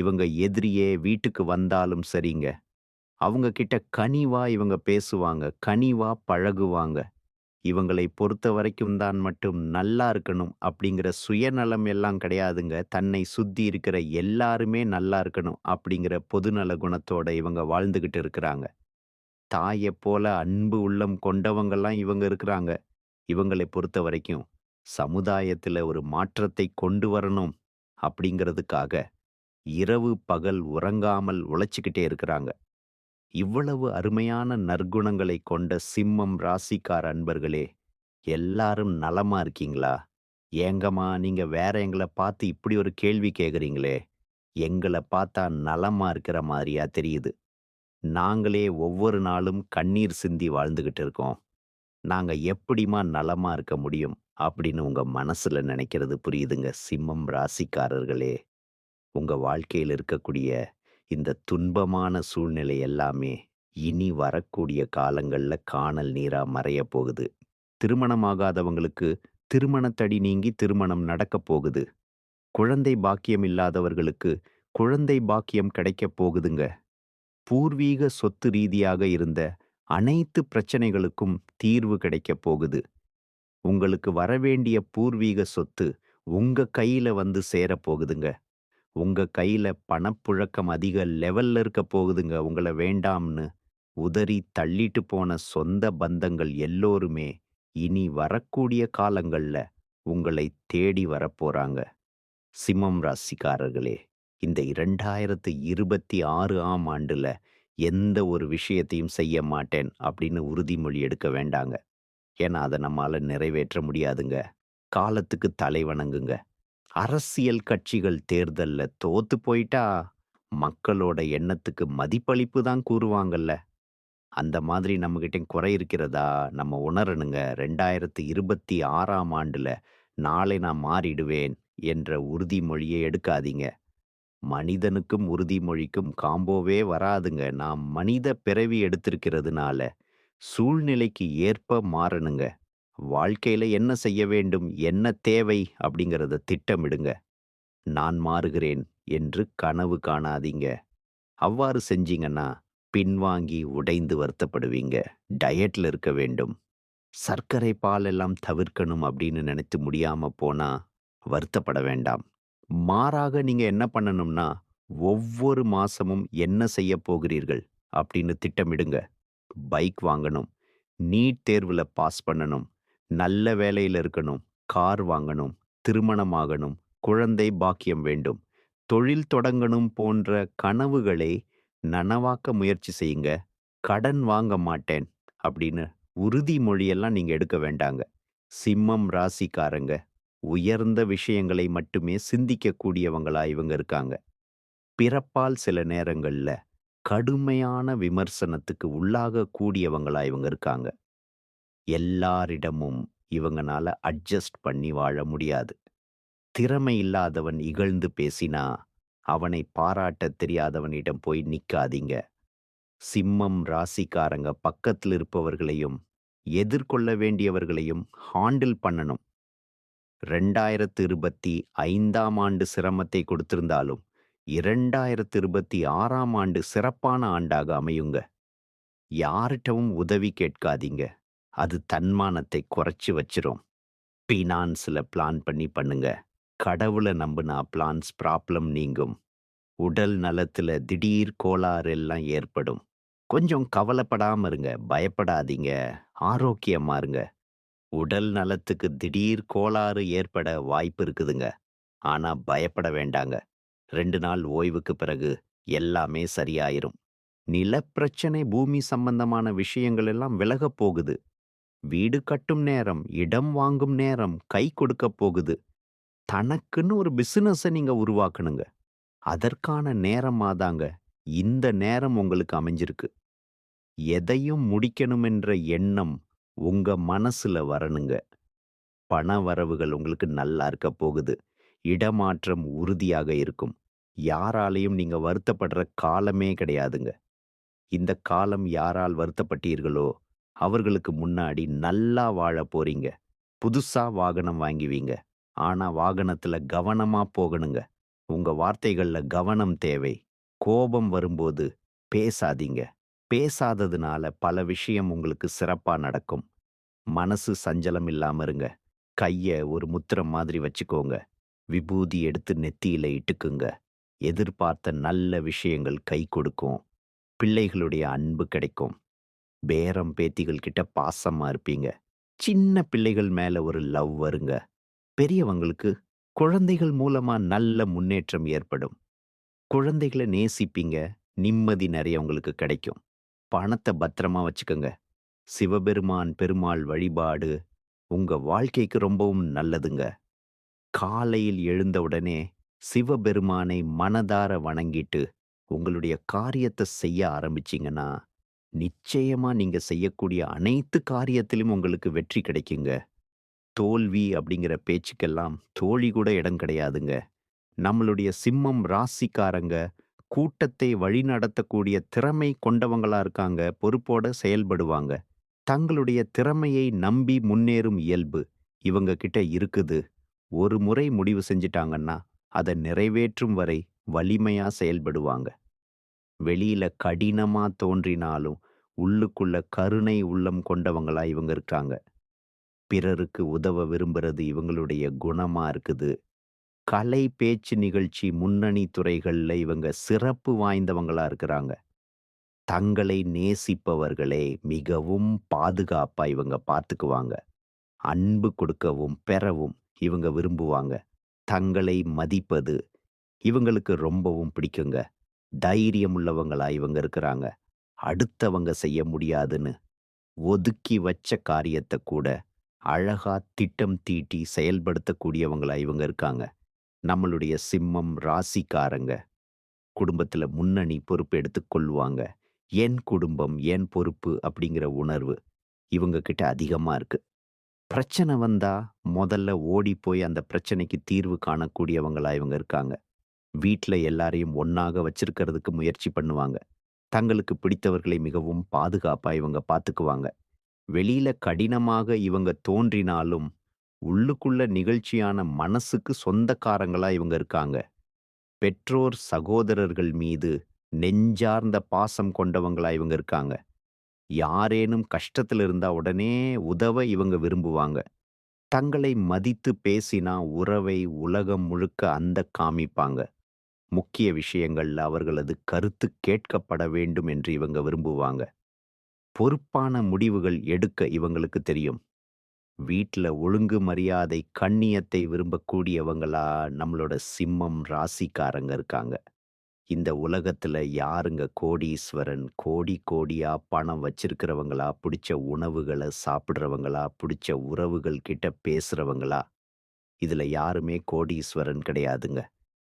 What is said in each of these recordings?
இவங்க எதிரியே வீட்டுக்கு வந்தாலும் சரிங்க, அவங்க கிட்ட கனிவா இவங்க பேசுவாங்க, கனிவா பழகுவாங்க. இவங்களை பொறுத்தவரைக்கும் தான் மட்டும் நல்லா இருக்கணும் அப்படிங்கிற சுயநலம் எல்லாம் கிடையாதுங்க. தன்னை சுத்தி இருக்கிற எல்லாருமே நல்லா இருக்கணும் அப்படிங்கிற பொதுநல குணத்தோட இவங்க வாழ்ந்துகிட்டு இருக்கிறாங்க. தாயைப் போல அன்பு உள்ளம் கொண்டவங்கெல்லாம் இவங்க இருக்கிறாங்க. இவங்களை பொறுத்த வரைக்கும் சமுதாயத்துல ஒரு மாற்றத்தை கொண்டு வரணும் அப்படிங்கிறதுக்காக இரவு பகல் உறங்காமல் உழைச்சிக்கிட்டே இருக்கிறாங்க. இவ்வளவு அருமையான நற்குணங்களை கொண்ட சிம்மம் ராசிக்கார அன்பர்களே, எல்லாரும் நலமா இருக்கீங்களா? ஏங்கம்மா நீங்க வேற எங்கள பார்த்து இப்படி ஒரு கேள்வி கேட்குறீங்களே? எங்களை பார்த்தா நலமா இருக்கிற மாதிரியா தெரியுது. நாங்களே ஒவ்வொரு நாளும் கண்ணீர் சிந்தி வாழ்ந்துகிட்டு இருக்கோம். நாங்க எப்படிமா நலமா இருக்க முடியும்? அப்படின்னு உங்க மனசுல நினைக்கிறது புரியுதுங்க சிம்மம் ராசிக்காரர்களே. உங்க வாழ்க்கையில இருக்கக்கூடிய இந்த துன்பமான சூழ்நிலை எல்லாமே இனி வரக்கூடிய காலங்கள்ல கானல் நீரா மறையப் போகுது. திருமணமாகாதவங்களுக்கு திருமணத்தடி நீங்கி திருமணம் நடக்கப் போகுது. குழந்தை பாக்கியம் இல்லாதவர்களுக்கு குழந்தை பாக்கியம் கிடைக்கப் போகுதுங்க. பூர்வீக சொத்து ரீதியாக இருந்த அனைத்து பிரச்சனைகளுக்கும் தீர்வு கிடைக்கப் போகுது. உங்களுக்கு வரவேண்டிய பூர்வீக சொத்து உங்க கையில வந்து சேரப்போகுதுங்க உங்கள் உங்க கையில பணப்புழக்கம் அதிக லெவல்ல இருக்க போகுதுங்க. உங்கள வேண்டாம்னு உதறி தள்ளிட்டு போன சொந்த பந்தங்கள் எல்லோருமே இனி வரக்கூடிய காலங்கள்ல உங்களை தேடி வரப்போறாங்க. சிம்மம் ராசிக்காரர்களே, இந்த 2026 ஆம் ஆண்டுல எந்த ஒரு விஷயத்தையும் செய்ய மாட்டேன் அப்படின்னு உறுதிமொழி எடுக்க வேண்டாங்க. ஏன்னா அத நம்மால நிறைவேற்ற முடியாதுங்க. காலத்துக்கு தலை வணங்குங்க. அரசியல் கட்சிகள் தேர்தல்ல தோத்து போயிட்டா, மக்களோட எண்ணத்துக்கு மதிப்பளிப்பு தான் கூறுவாங்கல்ல. அந்த மாதிரி நம்மகிட்ட குறை இருக்கிறதா நம்ம உணரணுங்க. 2026ஆம் ஆண்டுல நாளை நான் மாறிடுவேன் என்ற உறுதிமொழியை எடுக்காதீங்க. மனிதனுக்கும் உறுதிமொழிக்கும் காம்போவே வராதுங்க. நாம் மனித பிறவி எடுத்திருக்கிறதுனால, சூழ்நிலைக்கு ஏற்ப மாறணுங்க. வாழ்க்கையில என்ன செய்ய வேண்டும்? என்ன தேவை? அப்படிங்கிறத திட்டமிடுங்க. நான் மாறுகிறேன் என்று கனவு காணாதீங்க. அவ்வாறு செஞ்சீங்கன்னா, பின்வாங்கி உடைந்து வருத்தப்படுவீங்க. டயட்ல இருக்க வேண்டும். சர்க்கரை பால் எல்லாம் தவிர்க்கணும் அப்படின்னு நினைத்து முடியாம போனா, வருத்தப்பட வேண்டாம். மாறாக நீங்க என்ன பண்ணணும்னா, ஒவ்வொரு மாசமும் என்ன செய்யப் போகிறீர்கள் அப்படின்னு திட்டமிடுங்க. பைக் வாங்கணும். நீட் தேர்வுல பாஸ் பண்ணணும். நல்ல வேலையில இருக்கணும். கார் வாங்கணும். திருமணமாகணும் குழந்தை பாக்கியம் வேண்டும். தொழில் தொடங்கணும் போன்ற கனவுகளை நனவாக்க முயற்சி செய்யுங்க. கடன் வாங்க மாட்டேன் அப்படின்னு உறுதிமொழியெல்லாம் நீங்க எடுக்க வேண்டாங்க. சிம்மம் ராசிக்காரங்க உயர்ந்த விஷயங்களை மட்டுமே சிந்திக்கக்கூடியவங்களா இவங்க இருக்காங்க. பிறப்பால் சில நேரங்கள்ல கடுமையான விமர்சனத்துக்கு உள்ளாக கூடியவங்களா இவங்க இருக்காங்க. எல்லாரிடமும் இவங்கனால அட்ஜஸ்ட் பண்ணி வாழ முடியாது. திறமை இல்லாதவன் இகழ்ந்து பேசினா, அவனை பாராட்டத் தெரியாதவனிடம் போய் நிக்காதீங்க. சிம்மம் ராசிக்காரங்க பக்கத்துல இருப்பவர்களையும், எதிர்கொள்ள வேண்டியவர்களையும் ஹாண்டில் பண்ணணும். 2025ஆம் ஆண்டு சிரமத்தை கொடுத்திருந்தாலும், 2026ஆம் ஆண்டு சிறப்பான ஆண்டாக அமையுங்க. யார்கிட்டவும் உதவி கேட்காதீங்க. அது தன்மானத்தை குறைச்சு வச்சிரும். பினான்ஸ்ல பிளான் பண்ணி பண்ணுங்க. கடவுள நம்புனா பிளான்ஸ் ப்ராப்ளம் நீங்கும். உடல் நலத்துல திடீர் கோளாறு எல்லாம் ஏற்படும். கொஞ்சம் கவலைப்படாம இருங்க. பயப்படாதீங்க. ஆரோக்கியமா இருங்க. உடல் நலத்துக்கு திடீர் கோளாறு ஏற்பட வாய்ப்பு இருக்குதுங்க. ஆனா பயப்பட வேண்டாங்க. ரெண்டு நாள் ஓய்வுக்கு பிறகு எல்லாமே சரியாயிரும். நிலப்பிரச்சனை, பூமி சம்பந்தமான விஷயங்கள் எல்லாம் விலகப் போகுது. வீடு கட்டும் நேரம், இடம் வாங்கும் நேரம் கை கொடுக்கப் போகுது. தனக்குன்னு ஒரு பிசினஸ நீங்க உருவாக்கணுங்க. அதற்கான நேரமாதாங்க இந்த நேரம் உங்களுக்கு அமைஞ்சிருக்கு. எதையும் முடிக்கணுமென்ற எண்ணம் உங்க மனசுல வரணுங்க. பண வரவுகள் உங்களுக்கு நல்லா இருக்க போகுது. இடமாற்றம் உறுதியாக இருக்கும். யாராலயும் நீங்க வருத்தப்படுற காலமே கிடையாதுங்க. இந்த காலம் யாரால் வருத்தப்பட்டீர்களோ, அவர்களுக்கு முன்னாடி நல்லா வாழ போறீங்க. புதுசா வாகனம் வாங்குவீங்க. ஆனா வாகனத்துல கவனமா போகணுங்க. உங்க வார்த்தைகள்ல கவனம் தேவை. கோபம் வரும்போது பேசாதீங்க. பேசாததுனால பல விஷயம் உங்களுக்கு சிறப்பா நடக்கும். மனசு சஞ்சலம் இல்லாம இருங்க. கைய ஒரு முத்திரம் மாதிரி வச்சுக்கோங்க. விபூதி எடுத்து நெத்தியில இட்டுக்குங்க. எதிர்பார்த்த நல்ல விஷயங்கள் கை கொடுக்கும். பிள்ளைகளுடைய அன்பு கிடைக்கும். பேரம் பேத்திகள் கிட்ட பாசமா இருப்பீங்க. சின்ன பிள்ளைகள் மேல ஒரு லவ் வருங்க. பெரியவங்களுக்கு குழந்தைகள் மூலமா நல்ல முன்னேற்றம் ஏற்படும். குழந்தைகள நேசிப்பீங்க. நிம்மதி நிறைய உங்களுக்கு கிடைக்கும். பணத்தை பத்திரமா வச்சுக்கங்க. சிவபெருமான், பெருமாள் வழிபாடு உங்க வாழ்க்கைக்கு ரொம்பவும் நல்லதுங்க. காலையில் எழுந்தவுடனே சிவபெருமானை மனதார வணங்கிட்டு, உங்களுடைய காரியத்தை செய்ய ஆரம்பிச்சீங்கன்னா, நிச்சயமா நீங்க செய்யக்கூடிய அனைத்து காரியத்திலும் உங்களுக்கு வெற்றி கிடைக்குங்க. தோல்வி அப்படிங்கிற பேச்சுக்கெல்லாம் தோழி கூட இடம் கிடையாதுங்க. நம்மளுடைய சிம்மம் ராசிக்காரங்க கூட்டத்தை வழிநடத்தக்கூடிய திறமை கொண்டவங்களா இருக்காங்க. பொறுப்போட செயல்படுவாங்க. தங்களுடைய திறமையை நம்பி முன்னேறும் இயல்பு இவங்க கிட்ட இருக்குது. ஒரு முறை முடிவு செஞ்சுட்டாங்கன்னா, அத நிறைவேற்றும் வரை வலிமையா செயல்படுவாங்க. வெளியில கடினமா தோன்றினாலும், உள்ளுக்குள்ள கருணை உள்ளம் கொண்டவங்களா இவங்க இருக்காங்க. பிறருக்கு உதவ விரும்புறது இவங்களுடைய குணமா இருக்குது. கலை, பேச்சு நிகழ்ச்சி முன்னணி துறைகள்ல இவங்க சிறப்பு வாய்ந்தவங்களா இருக்கிறாங்க. தங்களை நேசிப்பவர்களே மிகவும் பாதுகாப்பா இவங்க பார்த்துக்குவாங்க. அன்பு கொடுக்கவும், பெறவும் இவங்க விரும்புவாங்க. தங்களை மதிப்பது இவங்களுக்கு ரொம்பவும் பிடிக்குங்க. தைரியம் உள்ளவங்களா இவங்க இருக்கிறாங்க. அடுத்தவங்க செய்ய முடியாதுன்னு ஒதுக்கி வச்ச காரியத்தை கூட அழகா திட்டம் தீட்டி செயல்படுத்தக்கூடியவங்களா இவங்க இருக்காங்க. நம்மளுடைய சிம்மம் ராசிக்காரங்க. குடும்பத்துல முன்னணி பொறுப்பு எடுத்துக் கொள்வாங்க. என் குடும்பம், என் பொறுப்பு அப்படிங்கிற உணர்வு இவங்க கிட்ட அதிகமா இருக்கு. பிரச்சனை வந்தா முதல்ல ஓடி போய் அந்த பிரச்சனைக்கு தீர்வு காணக்கூடியவங்களா இவங்க இருக்காங்க. வீட்ல எல்லாரையும் ஒன்றாக வச்சிருக்கிறதுக்கு முயற்சி பண்ணுவாங்க. தங்களுக்கு பிடித்தவர்களை மிகவும் பாதுகாப்பா இவங்க பார்த்துக்குவாங்க. வெளியில கடினமாக இவங்க தோன்றினாலும், உள்ளுக்குள்ள நிகழ்ச்சியான மனசுக்கு சொந்தக்காரங்களா இவங்க இருக்காங்க. பெற்றோர், சகோதரர்கள் மீது நெஞ்சார்ந்த பாசம் கொண்டவங்களா இவங்க இருக்காங்க. யாரேனும் கஷ்டத்துல இருந்தா உடனே உதவ இவங்க விரும்புவாங்க. தங்களை மதித்து பேசினா உறவை உலகம் முழுக்க அந்த காமிப்பாங்க. முக்கிய விஷயங்கள்ல அவர்களது கருத்து கேட்கப்பட வேண்டும் என்று இவங்க விரும்புவாங்க. பொறுப்பான முடிவுகள் எடுக்க இவங்களுக்கு தெரியும். வீட்டில் ஒழுங்கு மரியாதை, கண்ணியத்தை விரும்பக்கூடியவங்களா நம்மளோட சிம்மம் ராசிக்காரங்க இருக்காங்க. இந்த உலகத்துல யாருங்க கோடீஸ்வரன், கோடி கோடியா பணம் வச்சிருக்கிறவங்களா, புடிச்ச உணவுகளை சாப்பிடுறவங்களா, புடிச்ச உறவுகள் கிட்ட பேசுறவங்களா? இதுல யாருமே கோடீஸ்வரன் கிடையாதுங்க.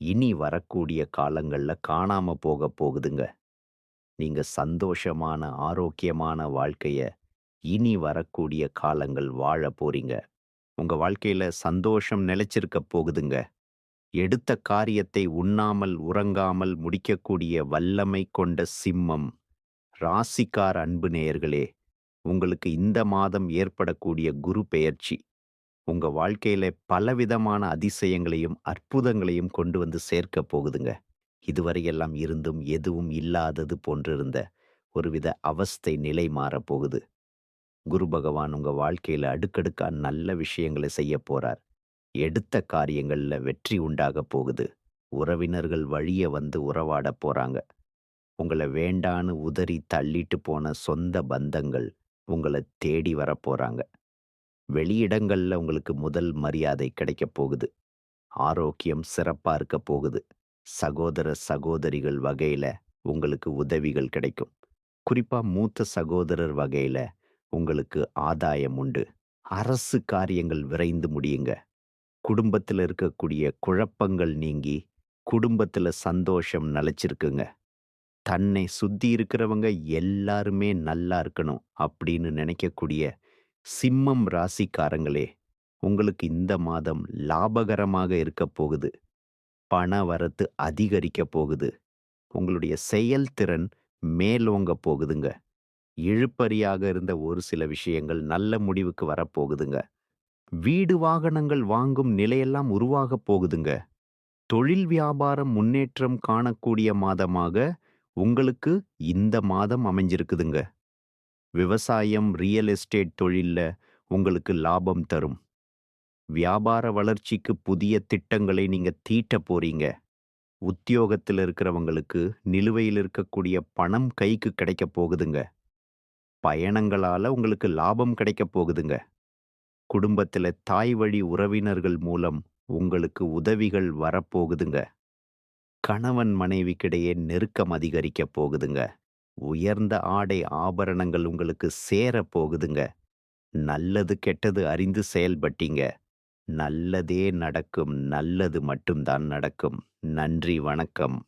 இனி வரக்கூடிய காலங்கள்ல காணாம போக போகுதுங்க. நீங்க சந்தோஷமான, ஆரோக்கியமான வாழ்க்கைய இனி வரக்கூடிய காலங்கள் வாழ போறீங்க. உங்க வாழ்க்கையில சந்தோஷம் நிலைச்சிருக்க போகுதுங்க. எடுத்த காரியத்தை உண்ணாமல், உறங்காமல் முடிக்கக்கூடிய வல்லமை கொண்ட சிம்மம், ராசிக்கார் அன்பு நேயர்களே, உங்களுக்கு இந்த மாதம் ஏற்படக்கூடிய குரு பெயர்ச்சி, உங்க வாழ்க்கையில பலவிதமான அதிசயங்களையும், அற்புதங்களையும் கொண்டு வந்து சேர்க்கப் போகுதுங்க. இதுவரையெல்லாம் இருந்தும் எதுவும் இல்லாதது போன்றிருந்த ஒருவித அவஸ்தை நிலை மாறப் போகுது. குரு பகவான் உங்க வாழ்க்கையில அடுக்கடுக்கா நல்ல விஷயங்களை செய்யப் போறார். எடுத்த காரியங்கள்ல வெற்றி உண்டாகப் போகுது. உறவினர்கள் வழிய வந்து உறவாடப் போறாங்க. உங்கள வேண்டான்னு உதறி தள்ளிட்டு போன சொந்த பந்தங்கள் உங்கள தேடி வரப்போறாங்க. வெளியிடங்கள்ல உங்களுக்கு முதல் மரியாதை கிடைக்கப் போகுது. ஆரோக்கியம் சிறப்பா இருக்க போகுது. சகோதர, சகோதரிகள் வகையில உங்களுக்கு உதவிகள் கிடைக்கும். குறிப்பா மூத்த சகோதரர் வகையில உங்களுக்கு ஆதாயம் உண்டு. அரசு காரியங்கள் விரைந்து முடியுங்க. குடும்பத்துல இருக்கக்கூடிய குழப்பங்கள் நீங்கி, குடும்பத்துல சந்தோஷம் நிலச்சிருக்குங்க தன்னை சுத்தி இருக்கிறவங்க எல்லாருமே நல்லா இருக்கணும் அப்படின்னு நினைக்கக்கூடிய சிம்மம் ராசிக்காரங்களே, உங்களுக்கு இந்த மாதம் லாபகரமாக இருக்கப் போகுது. பண வரத்து அதிகரிக்கப் போகுது. உங்களுடைய செயல்திறன் மேலோங்கப் போகுதுங்க. இழுப்பறியாக இருந்த ஒரு சில விஷயங்கள் நல்ல முடிவுக்கு வரப்போகுதுங்க. வீடு வாகனங்கள் வாங்கும் நிலையெல்லாம் உருவாகப் போகுதுங்க. தொழில் வியாபாரம் முன்னேற்றம் காணக்கூடிய மாதமாக உங்களுக்கு இந்த மாதம் அமைஞ்சிருக்குதுங்க. விவசாயம், ரியல் எஸ்டேட் தொழில்ல உங்களுக்கு லாபம் தரும். வியாபார வளர்ச்சிக்கு புதிய திட்டங்களை நீங்க தீட்டப் போறீங்க. உத்தியோகத்துல இருக்கிறவங்களுக்கு நிலுவையில் இருக்கக்கூடிய பணம் கைக்கு கிடைக்கப் போகுதுங்க. பயணங்களால உங்களுக்கு லாபம் கிடைக்கப் போகுதுங்க. குடும்பத்துல தாய் வழி உறவினர்கள் மூலம் உங்களுக்கு உதவிகள் வரப்போகுதுங்க. கணவன் மனைவிக்கிடையே நெருக்கம் அதிகரிக்கப் போகுதுங்க. உயர்ந்த ஆடை ஆபரணங்கள் உங்களுக்கு சேரப் போகுதுங்க. நல்லது கெட்டது அறிந்து செயல்பட்டீங்க. நல்லதே நடக்கும். நல்லது மட்டும்தான் நடக்கும். நன்றி வணக்கம்.